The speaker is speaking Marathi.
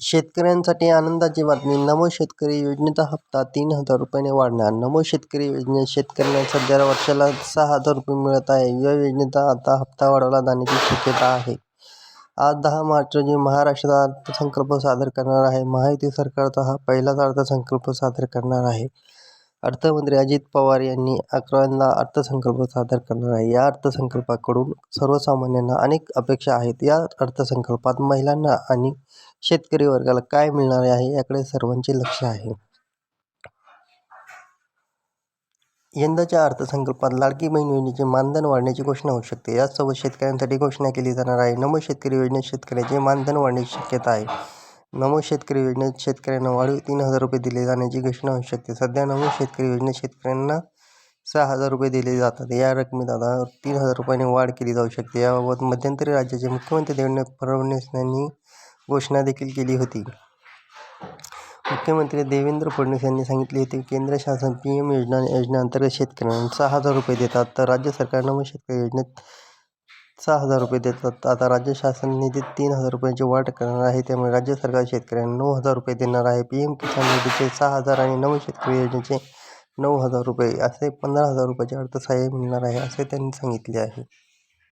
शेतकऱ्यांसाठी आनंदाची बातमी नमो शेतकरी योजनेचा हप्ता तीन हजार रुपयाने वाढणार नमो शेतकरी योजनेत शेतकऱ्यांना सध्या वर्षाला सहा हजार रुपये मिळत आहे या योजनेचा आता हप्ता वाढवला जाण्याची शक्यता आहे. आज दहा मार्च रोजी महाराष्ट्राचा अर्थसंकल्प सादर करणार आहे महायुती सरकारचा हा पहिलाच अर्थसंकल्प सादर करणार आहे. अर्थमंत्री अजित पवार यांनी अकराव्यांदा अर्थसंकल्प सादर करणार आहे. या अर्थसंकल्पाकडून सर्वसामान्यांना अनेक अपेक्षा आहेत. या अर्थसंकल्पात महिलांना आणि शेतकरी वर्गाला काय मिळणार आहे याकडे सर्वांचे लक्ष आहे. यंदाच्या अर्थसंकल्पात लाडकी बहीण योजनेचे मानधन वाढण्याची घोषणा होऊ शकते. यासोबत शेतकऱ्यांसाठी घोषणा केली जाणार आहे. नमो शेतकरी योजनेत शेतकऱ्याचे मानधन वाढण्याची शक्यता आहे. नमो शेतकरी योजनेत शेतकऱ्यांना वाढीव तीन हजार रुपये दिले जाण्याची घोषणा होऊ शकते. सध्या नमो शेतकरी योजनेत शेतकऱ्यांना सहा हजार रुपये दिले जातात. या रकमेत आता तीन हजार रुपयांनी वाढ केली जाऊ शकते. याबाबत मध्यंतरी राज्याचे मुख्यमंत्री देवेंद्र फडणवीस यांनी घोषणा देखील केली होती. मुख्यमंत्री देवेंद्र फडणवीस यांनी सांगितले होते की केंद्र शासन पी एम योजना योजनेअंतर्गत शेतकऱ्यांना सहा हजार रुपये देतात तर राज्य सरकार नमो शेतकरी योजनेत सहा हजार रुपये देतात. आता राज्य शासन निधीत तीन हजार रुपयांची वाढ करणार आहे त्यामुळे राज्य सरकार शेतकऱ्यांना नऊ हजार रुपये देणार आहे. पी एम किसान निधीचे सहा हजार आणि नमो शेतकरी योजनेचे नऊ हजार रुपये असे पंधरा हजार रुपयाचे अर्थसहाय्य मिळणार आहे असे त्यांनी सांगितले आहे.